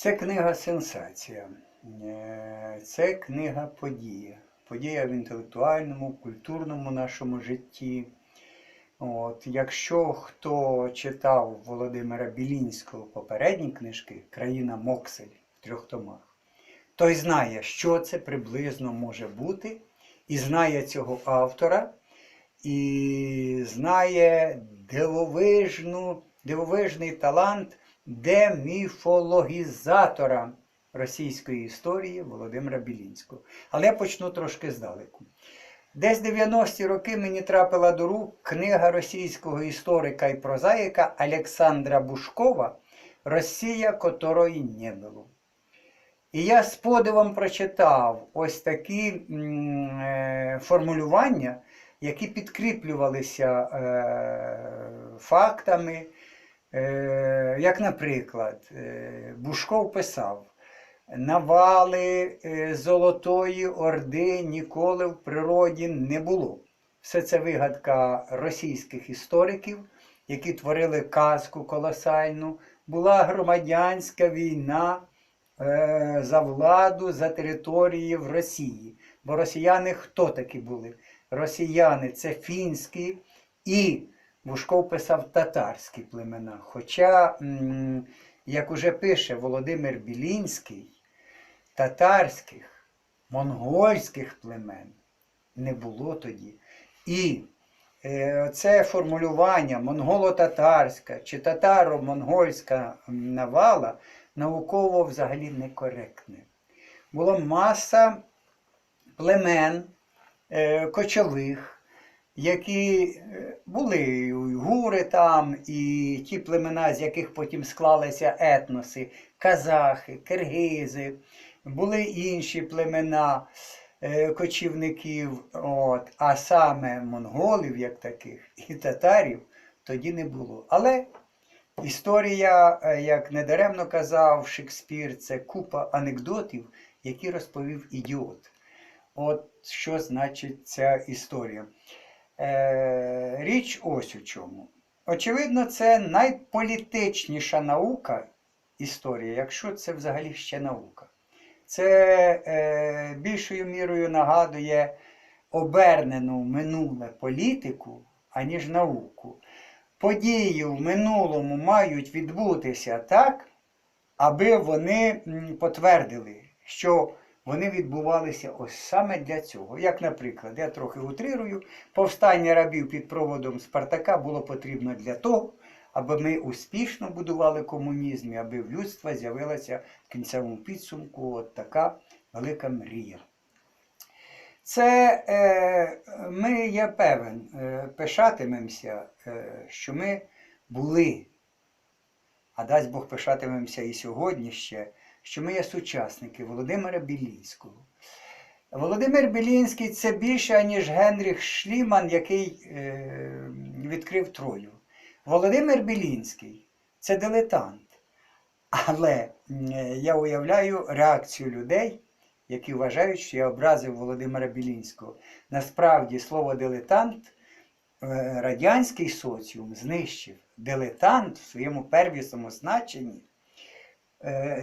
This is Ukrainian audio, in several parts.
Це книга Сенсація. Е, Це книга Подія. Подія в інтелектуальному, культурному нашому житті. От, якщо хто читав Володимира Білінського попередні книжки Країна Моксель в трьох томах, той знає, що це приблизно може бути, і знає цього автора, і знає дивовижну, дивовижний талант деміфологізатора російської історії Володимира Білінського. Але я почну трошки здалеку. Десь 90-ті роки мені трапила до рук книга російського історика і прозаїка Олександра Бушкова Росія, котрої не було. І я з подивом прочитав ось такі е, формулювання, які підкріплювалися е, фактами. Е, як, наприклад, е, Бушков писав, навали е, Золотої Орди ніколи в природі не було. Все це вигадка російських істориків, які творили казку колосальну. Була громадянська війна за владу, за території в Росії. Бо росіяни хто такі були? Росіяни це фінські і Бушков писав татарські племена. Хоча, як уже пише Володимир Білінський, татарських, монгольських племен не було тоді. І е, це формулювання монголо-татарська чи татаро-монгольська навала науково взагалі некоректне. Було маса племен е, кочових які е, були і уйгури там, і ті племена, з яких потім склалися етноси, казахи, киргизи, були інші племена е, кочівників, от, а саме монголів, як таких, і татарів тоді не було. Але історія, е, як недаремно казав Шекспір, це купа анекдотів, які розповів ідіот. От що значить ця історія. Е, річ ось у чому. Очевидно, це найполітичніша наука історія, якщо це взагалі ще наука. Це е, більшою мірою нагадує обернену минуле політику, аніж науку. Події в минулому мають відбутися так, аби вони потвердили, що вони відбувалися ось саме для цього. Як, наприклад, я трохи утрирую, повстання рабів під проводом Спартака було потрібно для того, аби ми успішно будували комунізм, і аби в людства з'явилася в кінцевому підсумку от така велика мрія. Це е, ми, я певен, е, пишатимемося, е, що ми були, а дасть Бог пишатимемося і сьогодні ще що ми є сучасники Володимира Білінського. Володимир Білінський це більше, ніж Генріх Шліман, який е, відкрив Трою. Володимир Білінський це дилетант. Але е, я уявляю реакцію людей, які вважають, що я образив Володимира Білінського. Насправді, слово дилетант е, радянський соціум знищив. Дилетант в своєму первісному значенні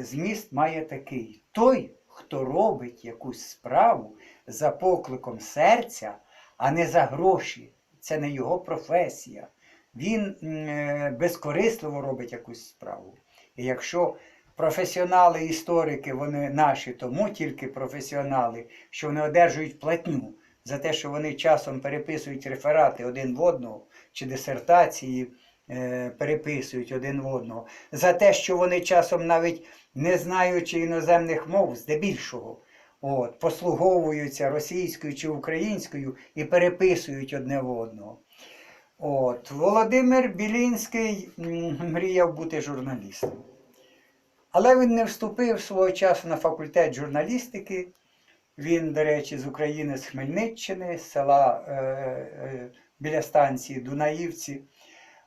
зміст має такий: той, хто робить якусь справу за покликом серця, а не за гроші. Це не його професія. Він е, безкорисливо робить якусь справу. І якщо професіонали, історики, вони наші, тому тільки професіонали, що вони одержують платню за те, що вони часом переписують реферати один в одного чи дисертації е, переписують один в одного, за те, що вони часом навіть не знаючи іноземних мов, здебільшого, от, послуговуються російською чи українською і переписують одне в одного. От, Володимир Білінський мріяв бути журналістом. Але він не вступив свого часу на факультет журналістики. Він, до речі, з України, з Хмельниччини, з села е, е, біля станції Дунаївці.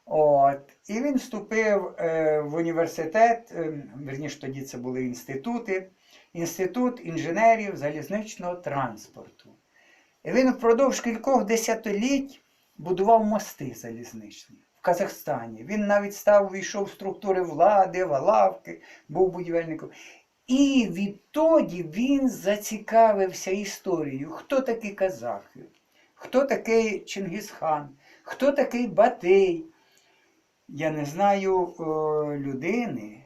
От. І він вступив е, в університет, е, верніше тоді це були інститути, Інститут інженерів залізничного транспорту. І він впродовж кількох десятиліть будував мости залізничні в Казахстані. Він навіть став, війшов в структури влади, в лавки, був будівельником. І відтоді він зацікавився історією. Хто такі казахи? Хто такий Чингісхан? Хто такий Батий? Я не знаю е, людини,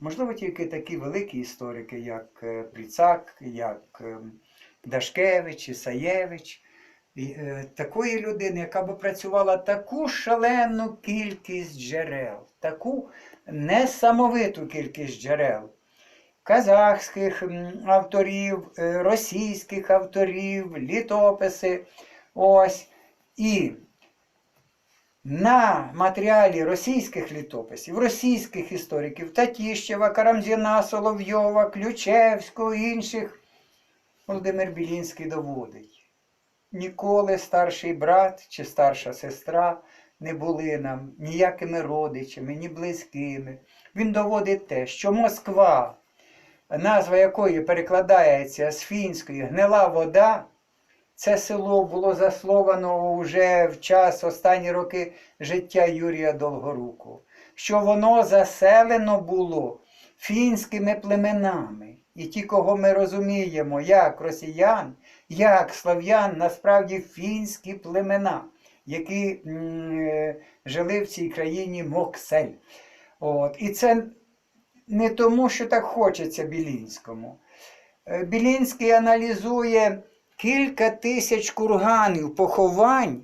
можливо, тільки такі великі історики, як е, Пріцак, як е, Дашкевич, Ісаєвич. Е, такої людини, яка би працювала таку шалену кількість джерел, таку несамовиту кількість джерел казахських авторів, е, російських авторів, літописи. Ось. І на матеріалі російських літописів, російських істориків Татіщева, Карамзіна, Соловйова, Ключевського інших Володимир Білінський доводить. Ніколи старший брат чи старша сестра не були нам ніякими родичами, ні близькими. Він доводить те, що Москва, назва якої перекладається з фінської гнила вода, це село було засловано вже в час останні роки життя Юрія Долгоруку, що воно заселено було фінськими племенами. І ті, кого ми розуміємо, як росіян, як слав'ян, насправді фінські племена, які жили в цій країні Моксель. От. І це не тому, що так хочеться Білінському. Е, Білінський аналізує кілька тисяч курганів поховань,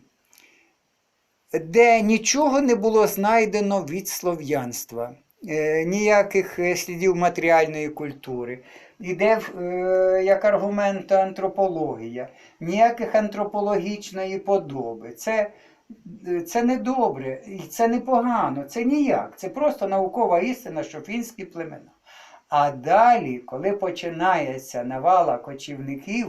де нічого не було знайдено від слов'янства, е, ніяких е, слідів матеріальної культури. Іде е, як аргумент антропологія, ніяких антропологічної подоби. Це, це не добре, це не погано, це ніяк. Це просто наукова істина, що фінські племена. А далі, коли починається навала кочівників,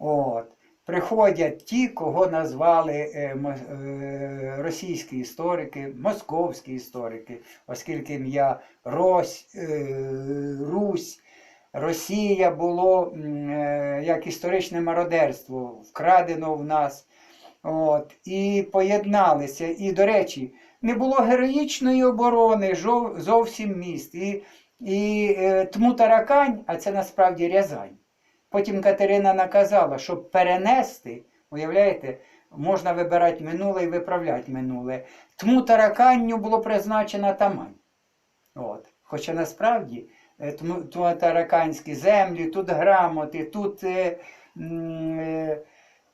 От. Приходять ті, кого назвали е, е, російські історики, московські історики, оскільки ім'я Рось, е, Русь, Росія було як історичне мародерство, вкрадено в нас. От, і поєдналися. І, до речі, не було героїчної оборони зовсім міст. І, і Тмутаракань, а це насправді Рязань. Потім Катерина наказала, щоб перенести, уявляєте, можна вибирати минуле і виправляти минуле. Тому тараканню було призначена Тамань. От. Хоча насправді е, тму- тму- тараканські землі, тут грамоти, тут е, е,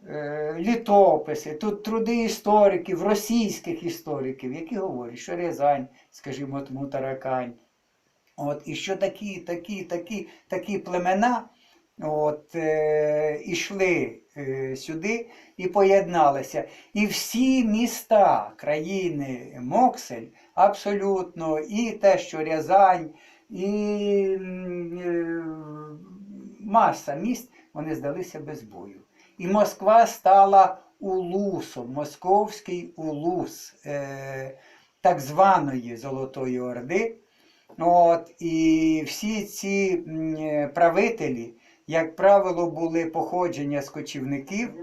е, літописи, тут труди істориків, російських істориків, які говорять, що Рязань, скажімо, тому таракань. От, і що такі, такі, такі, такі племена от, е, ішли е, сюди і поєдналися. І всі міста країни Моксель абсолютно, і те, що Рязань, і е, маса міст, вони здалися без бою. І Москва стала улусом, московський улус е, так званої Золотої Орди. От, і всі ці правителі, як правило, були походження з кочівників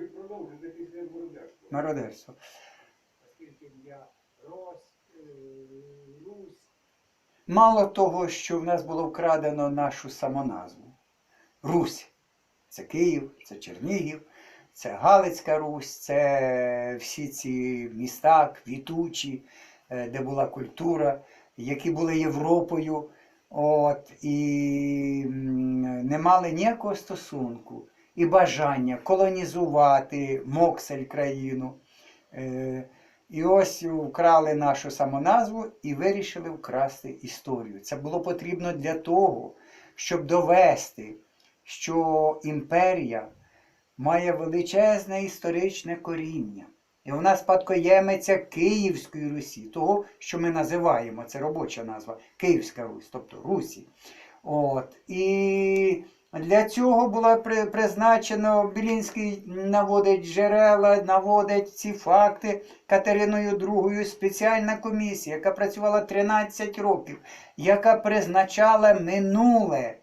ви продовжуєте після мародерства. мародерства. Оскільки ім'я Рос, Русь, Мало того, що в нас було вкрадено нашу самоназву. Русь. Це Київ, це Чернігів, це Галицька Русь, це всі ці міста квітучі, е, де була культура, які були Європою. От, і не мали ніякого стосунку і бажання колонізувати Моксель країну. Е, І ось вкрали нашу самоназву і вирішили вкрасти історію. Це було потрібно для того, щоб довести, що імперія має величезне історичне коріння. І вона спадкоємиця Київської Русі, того, що ми називаємо, це робоча назва Київська Русь, тобто Русі. От. І для цього було призначено, Білінський наводить джерела, наводить ці факти Катериною II спеціальна комісія, яка працювала 13 років, яка призначала минуле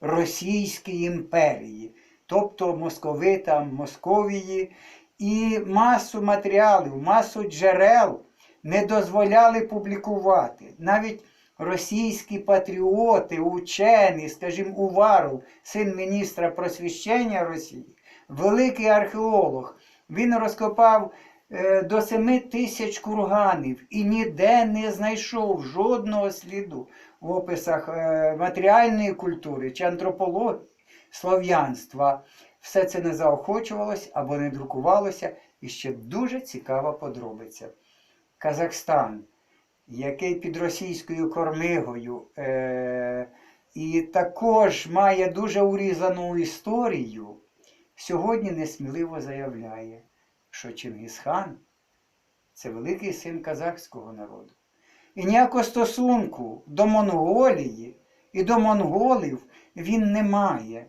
Російської імперії, тобто московитам Московії. І масу матеріалів, масу джерел не дозволяли публікувати. Навіть російські патріоти, учені, скажімо, Уваров, син міністра просвіщення Росії, великий археолог, він розкопав е, до 7 тисяч курганів і ніде не знайшов жодного сліду в описах е, матеріальної культури чи антропології, слов'янства. Все це не заохочувалось або не друкувалося. І ще дуже цікава подробиця. Казахстан, який під російською кормигою е- і також має дуже урізану історію, сьогодні несміливо заявляє, що Чингісхан це великий син казахського народу. І ніякого стосунку до Монголії і до монголів він не має.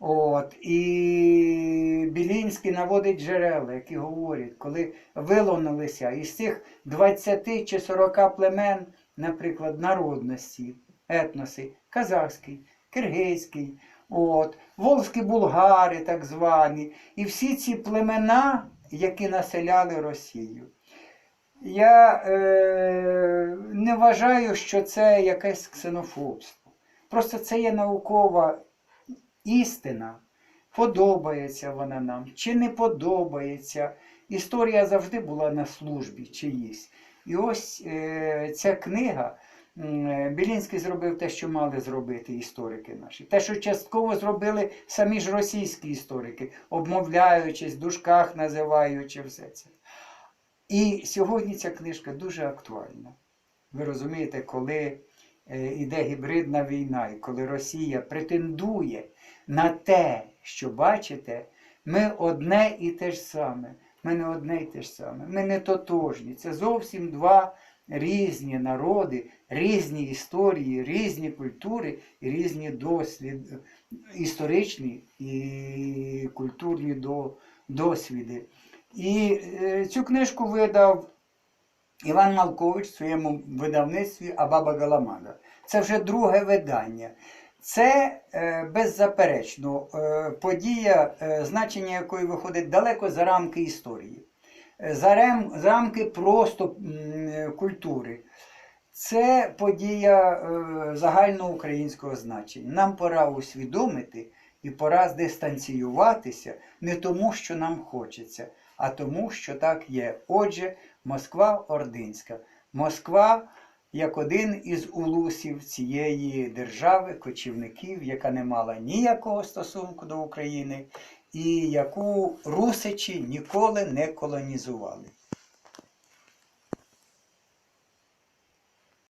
От, і Білінський наводить джерела, які говорять, коли виловнилися із цих 20 чи 40 племен, наприклад, народності, етноси, казахський, киргизький, от, волзькі булгари, так звані, і всі ці племена, які населяли Росію. Я е, не вважаю, що це якесь ксенофобство. Просто це є наукова істина. Подобається вона нам чи не подобається. Історія завжди була на службі чиїсь. І ось е, ця книга. е, Білінський зробив те, що мали зробити історики наші. Те, що частково зробили самі ж російські історики, обмовляючись, в дужках називаючи все це. І сьогодні ця книжка дуже актуальна. Ви розумієте, коли е, іде гібридна війна, і коли Росія претендує на те, що бачите, ми одне і те ж саме. Ми не одне і те ж саме. Ми не тотожні. Це зовсім два різні народи, різні історії, різні культури і різні досвід, історичні і культурні до, досвіди. І е, цю книжку видав Іван Малкович в своєму видавництві Абаба Галамага. Це вже друге видання. Це е, беззаперечно е, подія, е, значення якої виходить далеко за рамки історії, за, рамки просто культури. Це подія загальноукраїнського значення. Нам пора усвідомити і пора здистанціюватися не тому, що нам хочеться, а тому, що так є. Отже, Москва Ординська. Москва як один із улусів цієї держави, кочівників, яка не мала ніякого стосунку до України, і яку русичі ніколи не колонізували.